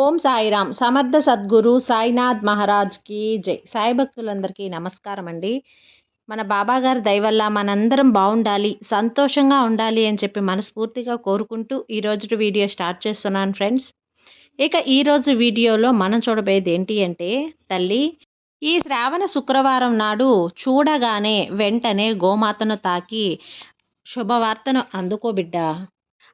ఓం సాయిరామ్. సమర్థ సద్గురు సాయినాథ్ మహారాజ్కి జై. సాయి భక్తులందరికీ నమస్కారం అండి మన బాబాగారి దయవల్ల మనందరం బాగుండాలి సంతోషంగా ఉండాలి అని చెప్పి మనస్ఫూర్తిగా కోరుకుంటూ ఈరోజు వీడియో స్టార్ట్ చేస్తున్నాను ఫ్రెండ్స్. ఇక ఈరోజు వీడియోలో మనం చూడబోయేది ఏంటి అంటే తల్లి ఈ శ్రావణ శుక్రవారం నాడు చూడగానే వెంటనే గోమాతను తాకి శుభవార్తను అందుకోబిడ్డా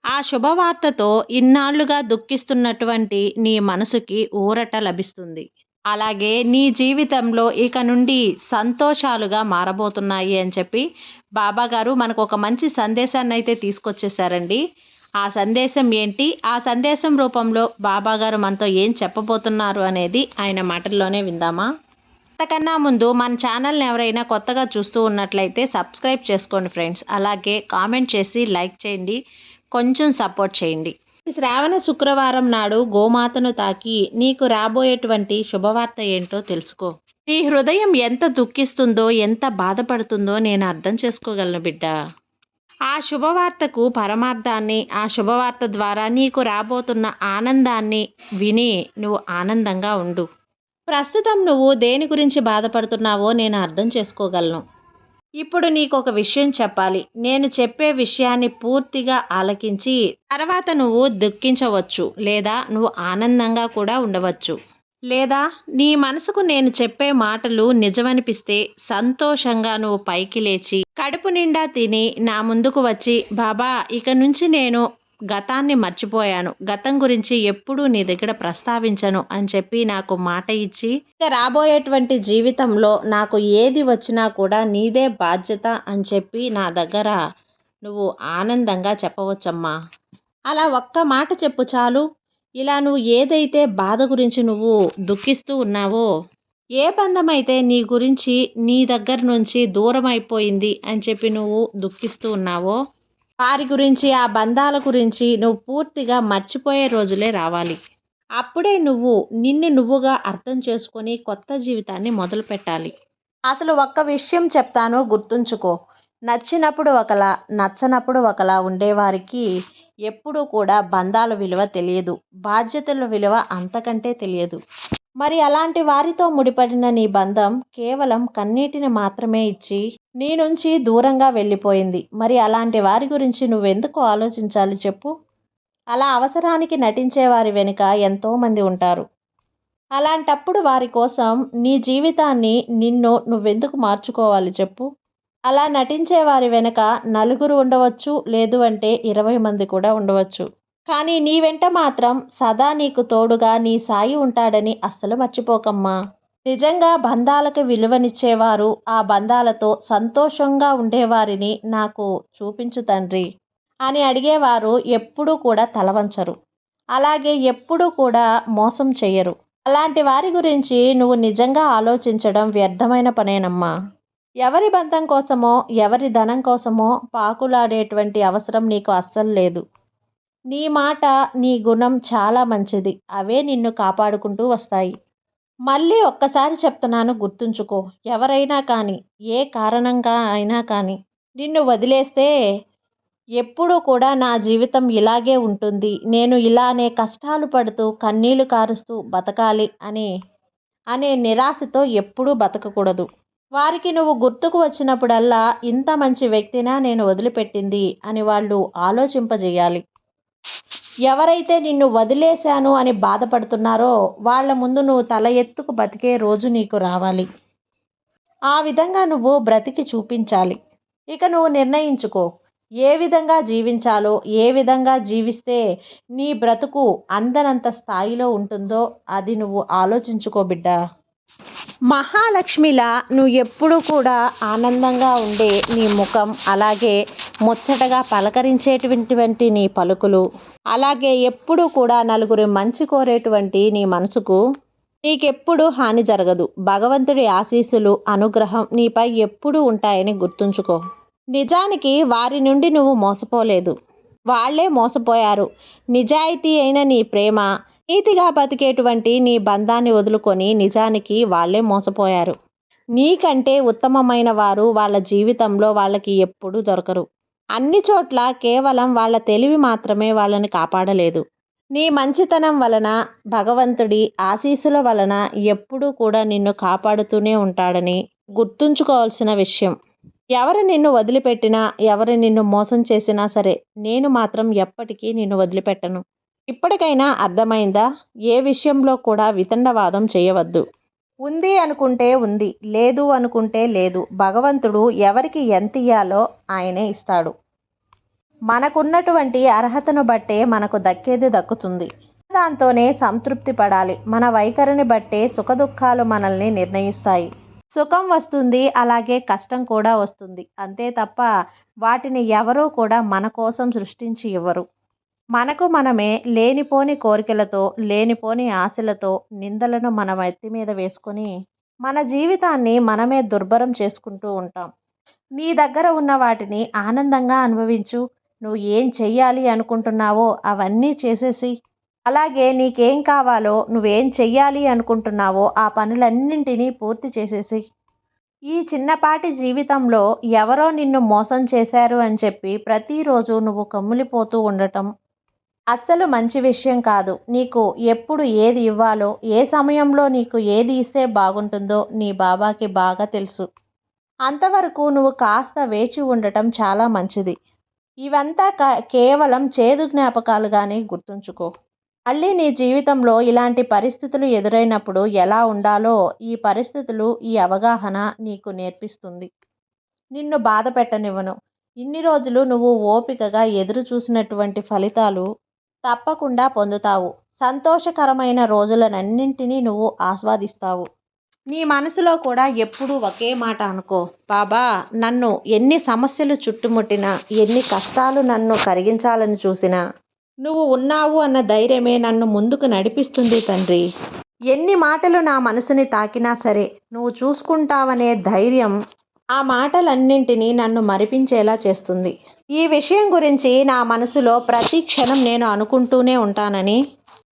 ఆ శుభవార్తతో ఇన్నాళ్ళుగా దుఃఖిస్తున్నటువంటి నీ మనసుకి ఊరట లభిస్తుంది. అలాగే నీ జీవితంలో ఇక నుండి సంతోషాలుగా మారబోతున్నాయి అని చెప్పి బాబాగారు మనకు ఒక మంచి సందేశాన్ని అయితే తీసుకొచ్చేసారండి ఆ సందేశం ఏంటి? ఆ సందేశం రూపంలో బాబాగారు మనతో ఏం చెప్పబోతున్నారు అనేది ఆయన మాటల్లోనే విందామా? అంతకన్నా ముందు మన ఛానల్ని ఎవరైనా కొత్తగా చూస్తూ ఉన్నట్లయితే సబ్స్క్రైబ్ చేసుకోండి ఫ్రెండ్స్. అలాగే కామెంట్ చేసి లైక్ చేయండి. కొంచెం సపోర్ట్ చేయండి. శ్రావణ శుక్రవారం నాడు గోమాతను తాకి నీకు రాబోయేటువంటి శుభవార్త ఏంటో తెలుసుకో. నీ హృదయం ఎంత దుఃఖిస్తుందో ఎంత బాధపడుతుందో నేను అర్థం చేసుకోగలను బిడ్డ. ఆ శుభవార్తకు పరమార్థాన్ని ఆ శుభవార్త ద్వారా నీకు రాబోతున్న ఆనందాన్ని విని నువ్వు ఆనందంగా ఉండు. ప్రస్తుతం నువ్వు దేని గురించి బాధపడుతున్నావో నేను అర్థం చేసుకోగలను. ఇప్పుడు నీకు ఒక విషయం చెప్పాలి. నేను చెప్పే విషయాన్ని పూర్తిగా ఆలకించి తర్వాత నువ్వు దుఃఖించవచ్చు లేదా నువ్వు ఆనందంగా కూడా ఉండవచ్చు. లేదా నీ మనసుకు నేను చెప్పే మాటలు నిజమనిపిస్తే సంతోషంగా నువ్వు పైకి లేచి కడుపు నిండా తిని నా ముందుకు వచ్చి బాబా ఇక నుంచి నేను గతాన్ని మర్చిపోయాను. గతం గురించి ఎప్పుడూ నీ దగ్గర ప్రస్తావించను అని చెప్పి నాకు మాట ఇచ్చి ఇక రాబోయేటువంటి జీవితంలో నాకు ఏది వచ్చినా కూడా నీదే బాధ్యత అని చెప్పి నా దగ్గర నువ్వు ఆనందంగా చెప్పవచ్చమ్మా. అలా ఒక్క మాట చెప్పు చాలు. ఇలా నువ్వు ఏదైతే బాధ గురించి నువ్వు దుఃఖిస్తూ ఉన్నావో ఏ బంధం అయితే నీ గురించి నీ దగ్గర నుంచి దూరం అయిపోయింది అని చెప్పి నువ్వు దుఃఖిస్తూ ఉన్నావో వారి గురించి ఆ బంధాల గురించి నువ్వు పూర్తిగా మర్చిపోయే రోజులే రావాలి. అప్పుడే నువ్వు నిన్ను నువ్వుగా అర్థం చేసుకొని కొత్త జీవితాన్ని మొదలు పెట్టాలి. అసలు ఒక్క విషయం చెప్తాను గుర్తుంచుకో. నచ్చినప్పుడు ఒకలా నచ్చనప్పుడు ఒకలా ఉండేవారికి ఎప్పుడూ కూడా బంధాల విలువ తెలియదు. బాధ్యతల విలువ అంతకంటే తెలియదు. మరి అలాంటి వారితో ముడిపడిన నీ బంధం కేవలం కన్నీటిని మాత్రమే ఇచ్చి నీ నుంచి దూరంగా వెళ్ళిపోయింది. మరి అలాంటి వారి గురించి నువ్వెందుకు ఆలోచించాలి చెప్పు. అలా అవసరానికి నటించే వారి వెనుక ఎంతోమంది ఉంటారు. అలాంటప్పుడు వారి కోసం నీ జీవితాన్ని నిన్ను నువ్వెందుకు మార్చుకోవాలి చెప్పు. అలా నటించే వారి వెనుక నలుగురు ఉండవచ్చు లేదు అంటే ఇరవై మంది కూడా ఉండవచ్చు. కానీ నీ వెంట మాత్రం సదా నీకు తోడుగా నీ సాయి ఉంటాడని అస్సలు మర్చిపోకమ్మా. నిజంగా బంధాలకు విలువనిచ్చేవారు ఆ బంధాలతో సంతోషంగా ఉండేవారిని నాకు చూపించు తండ్రి అని అడిగేవారు ఎప్పుడూ కూడా తలవంచరు. అలాగే ఎప్పుడూ కూడా మోసం చెయ్యరు. అలాంటి వారి గురించి నువ్వు నిజంగా ఆలోచించడం వ్యర్థమైన పనేనమ్మా. ఎవరి బంధం కోసమో ఎవరి ధనం కోసమో పాకులాడేటువంటి అవసరం నీకు అస్సలు లేదు. నీ మాట నీ గుణం చాలా మంచిది. అవే నిన్ను కాపాడుకుంటూ వస్తాయి. మళ్ళీ ఒక్కసారి చెప్తున్నాను గుర్తుంచుకో. ఎవరైనా కానీ ఏ కారణంగా అయినా కానీ నిన్ను వదిలేస్తే ఎప్పుడూ కూడా నా జీవితం ఇలాగే ఉంటుంది. నేను ఇలానే కష్టాలు పడుతూ కన్నీళ్ళు కారుస్తూ బతకాలి అని అనే నిరాశతో ఎప్పుడూ బతకకూడదు. వారికి నువ్వు గుర్తుకు వచ్చినప్పుడల్లా ఇంత మంచి వ్యక్తినా నేను వదిలిపెట్టింది అని వాళ్ళు ఆలోచింపజేయాలి. ఎవరైతే నిన్ను వదిలేశాను అని బాధపడుతున్నారో వాళ్ళ ముందు నువ్వు తల ఎత్తుకు బతికే రోజు నీకు రావాలి. ఆ విధంగా నువ్వు బ్రతికి చూపించాలి. ఇక నువ్వు నిర్ణయించుకో. ఏ విధంగా జీవించాలో ఏ విధంగా జీవిస్తే నీ బ్రతుకు అందనంత స్థాయిలో ఉంటుందో అది నువ్వు ఆలోచించుకో బిడ్డా. మహాలక్ష్మిలా నువ్వు ఎప్పుడూ కూడా ఆనందంగా ఉండే నీ ముఖం అలాగే ముచ్చటగా పలకరించేటువంటి నీ పలుకులు అలాగే ఎప్పుడూ కూడా నలుగురు మంచి కోరేటువంటి నీ మనసుకు నీకెప్పుడు హాని జరగదు. భగవంతుడి ఆశీస్సులు అనుగ్రహం నీపై ఎప్పుడూ ఉంటాయని గుర్తుంచుకో. నిజానికి వారి నుండి నువ్వు మోసపోలేదు. వాళ్ళే మోసపోయారు. నిజాయితీ అయిన నీ ప్రేమ నీతిగా బతికేటువంటి నీ బంధాన్ని వదులుకొని నిజానికి వాళ్ళే మోసపోయారు. నీకంటే ఉత్తమమైన వారు వాళ్ళ జీవితంలో వాళ్ళకి ఎప్పుడూ దొరకరు. అన్ని చోట్ల కేవలం వాళ్ళ తెలివి మాత్రమే వాళ్ళని కాపాడలేదు. నీ మంచితనం వలన భగవంతుడి ఆశీస్సుల వలన ఎప్పుడూ కూడా నిన్ను కాపాడుతూనే ఉంటాడని గుర్తుంచుకోవాల్సిన విషయం. ఎవరు నిన్ను వదిలిపెట్టినా ఎవరు నిన్ను మోసం చేసినా సరే నేను మాత్రం ఎప్పటికీ నిన్ను వదిలిపెట్టను. ఇప్పటికైనా అర్థమైందా? ఏ విషయంలో కూడా వితండవాదం చేయవద్దు. ఉంది అనుకుంటే ఉంది లేదు అనుకుంటే లేదు. భగవంతుడు ఎవరికి ఎంత ఇయ్యాలో ఆయనే ఇస్తాడు. మనకున్నటువంటి అర్హతను బట్టే మనకు దక్కేది దక్కుతుంది. దాంతోనే సంతృప్తి పడాలి. మన వైఖరిని బట్టే సుఖదుఖాలు మనల్ని నిర్ణయిస్తాయి. సుఖం వస్తుంది అలాగే కష్టం కూడా వస్తుంది. అంతే తప్ప వాటిని ఎవరూ కూడా మన కోసం సృష్టించి ఇవ్వరు. మనకు మనమే లేనిపోని కోరికలతో లేనిపోని ఆశలతో నిందలను మన ఎత్తి మీద వేసుకొని మన జీవితాన్ని మనమే దుర్భరం చేసుకుంటూ ఉంటాం. నీ దగ్గర ఉన్న వాటిని ఆనందంగా అనుభవించు. నువ్వు ఏం చెయ్యాలి అనుకుంటున్నావో అవన్నీ చేసేసి అలాగే నీకేం కావాలో నువ్వేం చెయ్యాలి అనుకుంటున్నావో ఆ పనులన్నింటినీ పూర్తి చేసేసి ఈ చిన్నపాటి జీవితంలో ఎవరో నిన్ను మోసం చేశారు అని చెప్పి ప్రతిరోజు నువ్వు కమ్ములిపోతూ ఉండటం అస్సలు మంచి విషయం కాదు. నీకు ఎప్పుడు ఏది ఇవ్వాలో ఏ సమయంలో నీకు ఏది ఇస్తే బాగుంటుందో నీ బాబాకి బాగా తెలుసు. అంతవరకు నువ్వు కాస్త వేచి ఉండటం చాలా మంచిది. ఇవంతా కేవలం చేదు జ్ఞాపకాలుగానే గుర్తుంచుకో. మళ్ళీ నీ జీవితంలో ఇలాంటి పరిస్థితులు ఎదురైనప్పుడు ఎలా ఉండాలో ఈ పరిస్థితులు ఈ అవగాహన నీకు నేర్పిస్తుంది. నిన్ను బాధ పెట్టనివ్వను. ఇన్ని రోజులు నువ్వు ఓపికగా ఎదురు చూసినటువంటి ఫలితాలు తప్పకుండా పొందుతావు. సంతోషకరమైన రోజులనన్నింటినీ నువ్వు ఆస్వాదిస్తావు. నీ మనసులో కూడా ఎప్పుడూ ఒకే మాట అనుకో. బాబా నన్ను ఎన్ని సమస్యలు చుట్టుముట్టినా ఎన్ని కష్టాలు నన్ను కరిగించాలని చూసినా నువ్వు ఉన్నావు అన్న ధైర్యమే నన్ను ముందుకు నడిపిస్తుంది తండ్రి. ఎన్ని మాటలు నా మనసుని తాకినా సరే నువ్వు చూసుకుంటావనే ధైర్యం ఆ మాటలన్నింటినీ నన్ను మరిపించేలా చేస్తుంది. ఈ విషయం గురించి నా మనసులో ప్రతి క్షణం నేను అనుకుంటూనే ఉంటానని.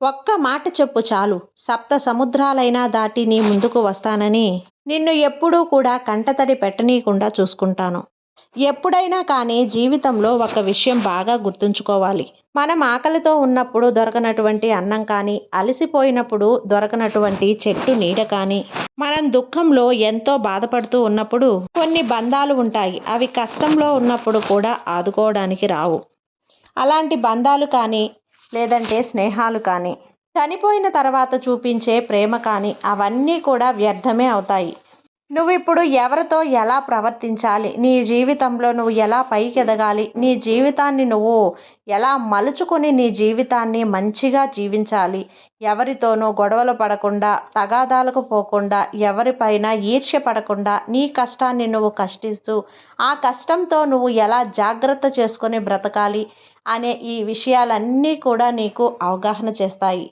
ఒక్క మాట చెప్పు చాలు. సప్త సముద్రాలైనా దాటి నీ ముందుకు వస్తానని. నిన్ను ఎప్పుడూ కూడా కంటతడి పెట్టనీయకుండా చూసుకుంటాను. ఎప్పుడైనా కానీ జీవితంలో ఒక విషయం బాగా గుర్తుంచుకోవాలి. మనం ఆకలితో ఉన్నప్పుడు దొరకనటువంటి అన్నం కానీ అలసిపోయినప్పుడు దొరకనటువంటి చెట్టు నీడ కానీ మనం దుఃఖంలో ఎంతో బాధపడుతూ ఉన్నప్పుడు కొన్ని బంధాలు ఉంటాయి. అవి కష్టంలో ఉన్నప్పుడు కూడా ఆదుకోవడానికి రావు. అలాంటి బంధాలు కానీ లేదంటే స్నేహాలు కానీ చనిపోయిన తర్వాత చూపించే ప్రేమ కానీ అవన్నీ కూడా వ్యర్థమే అవుతాయి. నువ్వు ఇప్పుడు ఎవరితో ఎలా ప్రవర్తించాలి? నీ జీవితంలో నువ్వు ఎలా పైకి ఎదగాలి నీ జీవితాన్ని నువ్వు ఎలా మలుచుకొని నీ జీవితాన్ని మంచిగా జీవించాలి? ఎవరితోనూ గొడవలు పడకుండా తగాదాలకు పోకుండా ఎవరిపైన ఈర్ష్య పడకుండా నీ కష్టాన్ని నువ్వు కష్టిస్తూ ఆ కష్టంతో నువ్వు ఎలా జాగ్రత్త చేసుకొని బ్రతకాలి అనే ఈ విషయాలన్నీ కూడా నీకు అవగాహన చేస్తాయి.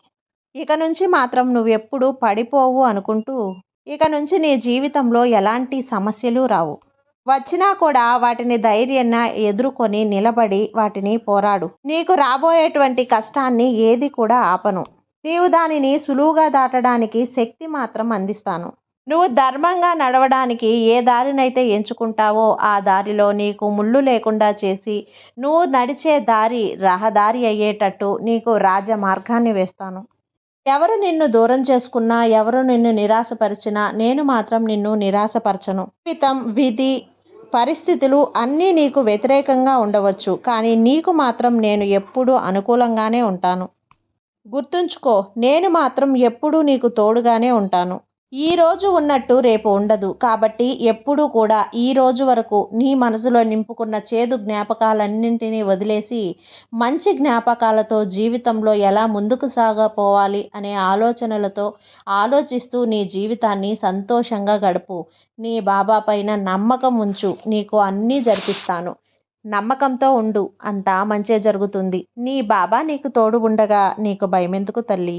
ఇక నుంచి మాత్రం నువ్వు ఎప్పుడు పడిపోవు అనుకుంటూ ఇక నుంచి నీ జీవితంలో ఎలాంటి సమస్యలు రావు. వచ్చినా కూడా వాటిని ధైర్యంగా ఎదుర్కొని నిలబడి వాటిని పోరాడు. నీకు రాబోయేటువంటి కష్టాన్ని ఏది కూడా ఆపను. నీవు దానిని సులువుగా దాటడానికి శక్తి మాత్రం అందిస్తాను. నువ్వు ధర్మంగా నడవడానికి ఏ దారినైతే ఎంచుకుంటావో ఆ దారిలో నీకు ముళ్ళు లేకుండా చేసి నువ్వు నడిచే దారి రహదారి అయ్యేటట్టు నీకు రాజ మార్గాన్ని వేస్తాను. ఎవరు నిన్ను దూరం చేసుకున్నా ఎవరు నిన్ను నిరాశపరిచినా నేను మాత్రం నిన్ను నిరాశపరచను. జీవితం విధి పరిస్థితులు అన్నీ నీకు వ్యతిరేకంగా ఉండవచ్చు కానీ నీకు మాత్రం నేను ఎప్పుడూ అనుకూలంగానే ఉంటాను. గుర్తుంచుకో నేను మాత్రం ఎప్పుడూ నీకు తోడుగానే ఉంటాను. ఈరోజు ఉన్నట్టు రేపు ఉండదు. కాబట్టి ఎప్పుడూ కూడా ఈ రోజు వరకు నీ మనసులో నింపుకున్న చేదు జ్ఞాపకాలన్నింటినీ వదిలేసి మంచి జ్ఞాపకాలతో జీవితంలో ఎలా ముందుకు సాగపోవాలి అనే ఆలోచనలతో ఆలోచిస్తూ నీ జీవితాన్ని సంతోషంగా గడుపు. నీ బాబా పైన నమ్మకం ఉంచు. నీకు అన్నీ జరిపిస్తాను. నమ్మకంతో ఉండు. అంతా మంచే జరుగుతుంది. నీ బాబా నీకు తోడు ఉండగా నీకు భయమెందుకు తల్లి?